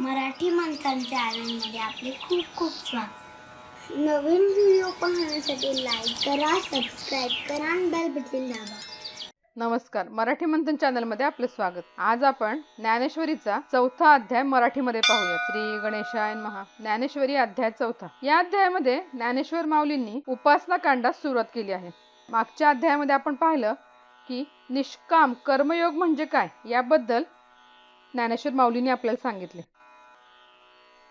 मराठी माणसांच्या चॅनलमध्ये आपले खूप खूप स्वागत. नवीन व्हिडिओ पाहण्यासाठी लाईक करा सबस्क्राईब करा आणि बेल बटन दाबा. नमस्कार. मराठी मंथन चॅनलमध्ये आपले स्वागत. आज आपण ज्ञानेश्वरीचा चौथा अध्याय मराठीमध्ये पाहूया श्री गणेशाय महा ज्ञानेश्वरी अध्याय चौथा. या अध्यायामध्ये ज्ञानेश्वर माऊलींनी उपासना कांडास सुरुवात केली आहे. मागच्या अध्यायामध्ये आपण पाहिलं की निष्काम कर्मयोग म्हणजे काय? याबद्दल ज्ञानेश्वर माऊलींनी आपल्याला सांगितले.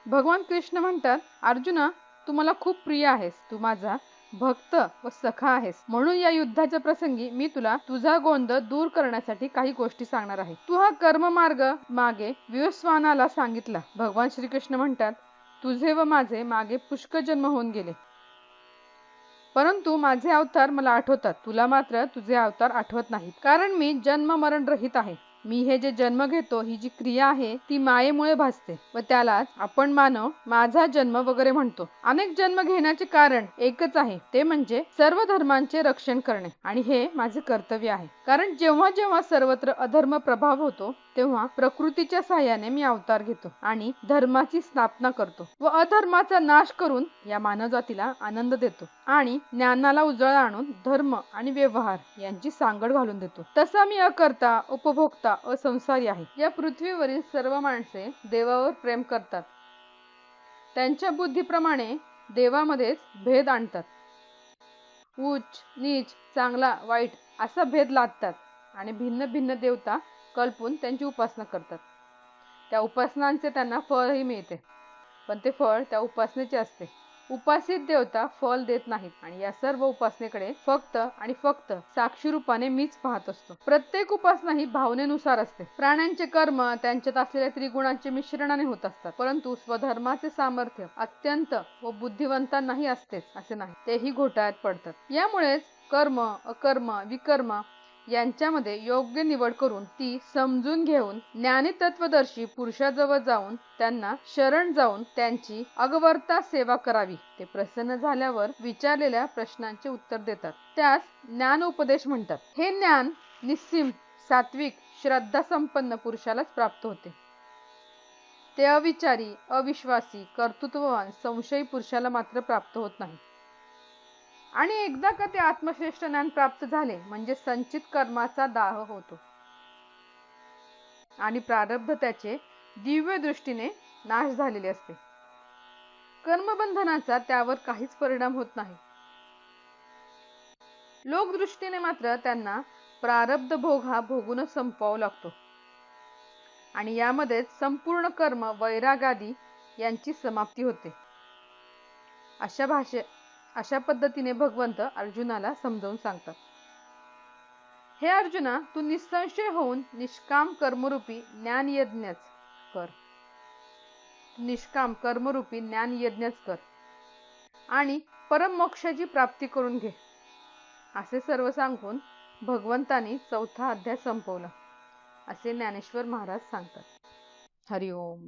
भगवान कृष्ण म्हणतात अर्जुना तू मला खूप प्रिय आहेस. तू माझा भक्त व सखा आहेस. म्हणून या युद्धाच्या प्रसंगी मी तुला तुझा गोंध दूर करण्यासाठी काही गोष्टी सांगणार आहे. तू हा कर्म मार्ग मागे विवस्वानाला सांगितला. भगवान श्रीकृष्ण म्हणतात तुझे व माझे मागे पुष्कळ जन्म होऊन गेले. परंतु माझे अवतार मला आठवतात. तुला मात्र तुझे अवतार आठवत नाहीत. कारण मी जन्म मरण रहित आहे. मी हे जे जन्म घेतो ही जी क्रिया आहे ती मायेमुळे भासते व त्यालाच आपण मानव माझा जन्म वगैरे म्हणतो. अनेक जन्म घेण्याचे कारण एकच आहे ते म्हणजे सर्व धर्मांचे रक्षण करणे. आणि हे माझे कर्तव्य आहे. कारण जेव्हा जेव्हा सर्वत्र अधर्म प्रभाव होतो तेव्हा प्रकृतीच्या सहाय्याने मी अवतार घेतो आणि धर्माची स्थापना करतो व अधर्माचा नाश करून या मानवजातीला आनंद देतो आणि ज्ञानाला उजळा आणून धर्म आणि व्यवहार यांची सांगड घालून देतो. तसा मी अकर्ता उपभोक्ता असंसारी आहे. या पृथ्वीवरील सर्व माणसे देवावर प्रेम करतात. त्यांच्या बुद्धीप्रमाणे देवामध्येच भेद आणतात. उच्च नीच चांगला वाईट असा भेद लादतात आणि भिन्न भिन्न देवता कल्पून त्यांची उपासना करतात. त्या उपासनांचे त्यांना फळही मिळते. पण ते फळ त्या उपासनेचे असते. उपासित देवता फल देत नाहीत आणि या सर्व उपासनेकडे फक्त आणि फक्त साक्षी रूपाने मीच पाहत असतो. प्रत्येक उपासना ही भावनेनुसार असते. प्राण्यांचे कर्म त्यांच्यात असलेल्या त्रिगुणांचे मिश्रणाने होत असतात. परंतु स्वधर्माचे सामर्थ्य अत्यंत व बुद्धिवंतांनाही असतेच असे नाही. तेही घोटाळ्यात पडतात. यामुळेच कर्म अकर्म विकर्म यांच्यामध्ये योग्य निवड करून ती समजून घेऊन ज्ञानी तत्वदर्शी पुरुषाजवळ जाऊन त्यांना शरण जाऊन त्यांची अगवरता सेवा करावी ते प्रसन्न झाल्यावर विचारलेल्या प्रश्नांचे उत्तर देतात. त्यास ज्ञान उपदेश म्हणतात. हे ज्ञान निस्सीम सात्विक श्रद्धा संपन्न पुरुषालाच प्राप्त होते. ते अविचारी अविश्वासी कर्तृत्ववान संशयी पुरुषाला मात्र प्राप्त होत नाही आणि एकदा का ते आत्मश्रेष्ठ ज्ञान प्राप्त झाले म्हणजे संचित कर्माचा दाह होतो. आणि प्रारब्ध त्याचे दिव्य दृष्टीने नाश झालेले असते. कर्मबंधनाचा त्यावर काहीच परिणाम होत नाही. लोकदृष्टीने मात्र त्यांना प्रारब्ध भोग हा भोगूनच संपवावा लागतो. आणि यामध्ये संपूर्ण कर्म वैरागादी यांची समाप्ती होते. अशा भाषे अशा पद्धतीने भगवंत अर्जुनाला समजावून सांगतात. हे अर्जुना तू निसंशय होऊन निष्काम कर्मरूपी ज्ञान यज्ञच कर. निष्काम कर्मरूपी ज्ञान यज्ञच कर आणि परम मोक्षाची प्राप्ती करून घे. असे सर्व सांगून भगवंतानी चौथा अध्याय संपवला असे ज्ञानेश्वर महाराज सांगतात. हरिओम.